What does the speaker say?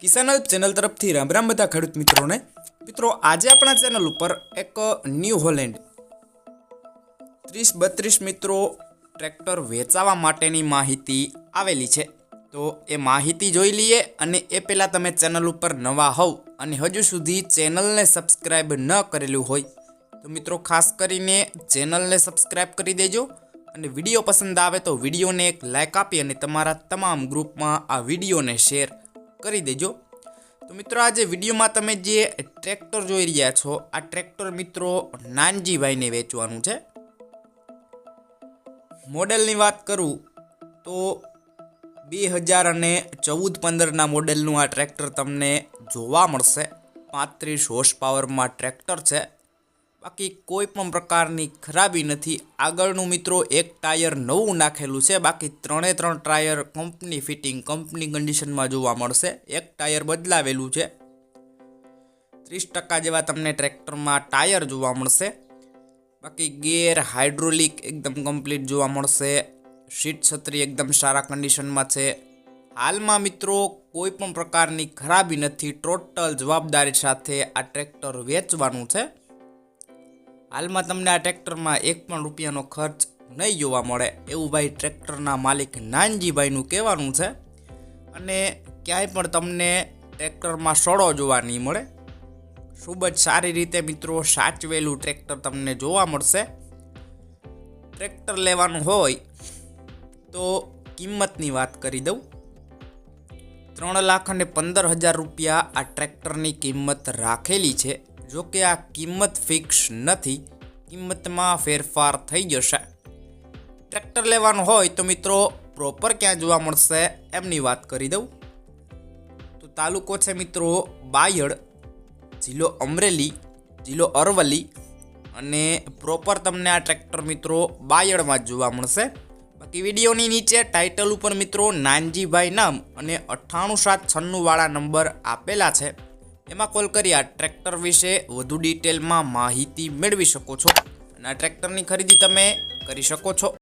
કિસાન help channel તરફથી રામ રામ બધા ખેડૂત મિત્રોને. મિત્રો, આજે આપણા ચેનલ ઉપર એક ન્યૂ હોલેન્ડ ત્રીસ બત્રીસ મિત્રો ટ્રેક્ટર વેચાવા માટેની માહિતી આવેલી છે. તો એ માહિતી જોઈ લઈએ અને એ પહેલાં તમે ચેનલ ઉપર નવા હોવ અને હજુ સુધી ચેનલને સબસ્ક્રાઈબ ન કરેલું હોય, તો મિત્રો ખાસ કરીને ચેનલને સબસ્ક્રાઈબ કરી દેજો અને વીડિયો પસંદ આવે તો વિડીયોને એક લાઇક આપી અને તમારા તમામ ગ્રુપમાં આ વિડીયોને શેર કરી દેજો. તો મિત્રો, આજે વિડીયોમાં તમે જે ટ્રેક્ટર જોઈ રહ્યા છો, આ ટ્રેક્ટર મિત્રો નાનજીભાઈને વેચવાનું છે. મોડેલની વાત કરું તો બે હજાર અને ચૌદ પંદરના મોડેલનું આ ટ્રેક્ટર તમને જોવા મળશે. પાંત્રીસ હોર્સ પાવરમાં ટ્રેક્ટર છે. બાકી કોઈ પણ પ્રકારની ખરાબી નથી. આગળનું મિત્રો, એક ટાયર નવું નાખેલું છે. બાકી ત્રણે ત્રણ ટાયર કંપની ફિટિંગ, કંપની કન્ડિશનમાં જોવા મળશે. એક ટાયર બદલાવેલું છે. ત્રીસ ટકા જેવા તમને ટ્રેક્ટરમાં ટાયર જોવા મળશે. બાકી ગેર હાઇડ્રોલિક એકદમ કમ્પ્લીટ જોવા મળશે. સીટ છત્રી એકદમ સારા કન્ડિશનમાં છે. હાલમાં મિત્રો, કોઈ પણ પ્રકારની ખરાબી નથી. ટોટલ જવાબદારી સાથે આ ટ્રેક્ટર વેચવાનું છે. હાલમાં તમને આ ટ્રેક્ટરમાં એક પણ રૂપિયાનો ખર્ચ નહીં જોવા મળે. એવું ભાઈ ટ્રેક્ટરના માલિક નાનજીભાઈનું કહેવાનું છે. અને ક્યાંય પણ તમને ટ્રેક્ટરમાં સડો જોવા નહીં મળે. ખૂબ જ સારી રીતે મિત્રો સાચવેલું ટ્રેક્ટર તમને જોવા મળશે. ટ્રેક્ટર લેવાનું હોય તો કિંમતની વાત કરી દઉં. ત્રણ લાખ અને પંદર હજાર રૂપિયા આ ટ્રેક્ટરની કિંમત રાખેલી છે. જો કે આ કિંમત ફિક્સ નથી, કિંમતમાં ફેરફાર થઈ જશે. ટ્રેક્ટર લેવાનું હોય તો મિત્રો પ્રોપર ક્યાં જોવા મળશે એમની વાત કરી દઉં. તો તાલુકો છે મિત્રો, બાયડ, જિલ્લો અમરેલી, જિલ્લો અરવલ્લી અને પ્રોપર તમને આ ટ્રેક્ટર મિત્રો બાયડમાં જ જોવા મળશે. બાકી વિડીયોની નીચે ટાઇટલ ઉપર મિત્રો નાનજીભાઈ નામ અને અઠ્ઠાણું સાત છન્નુંવાળા નંબર આપેલા છે. એમાં કોલ કરી આ ટ્રેક્ટર વિશે વધુ ડિટેલમાં માહિતી મેળવી શકો છો. અને આ ટ્રેક્ટરની ખરીદી તમે કરી શકો છો.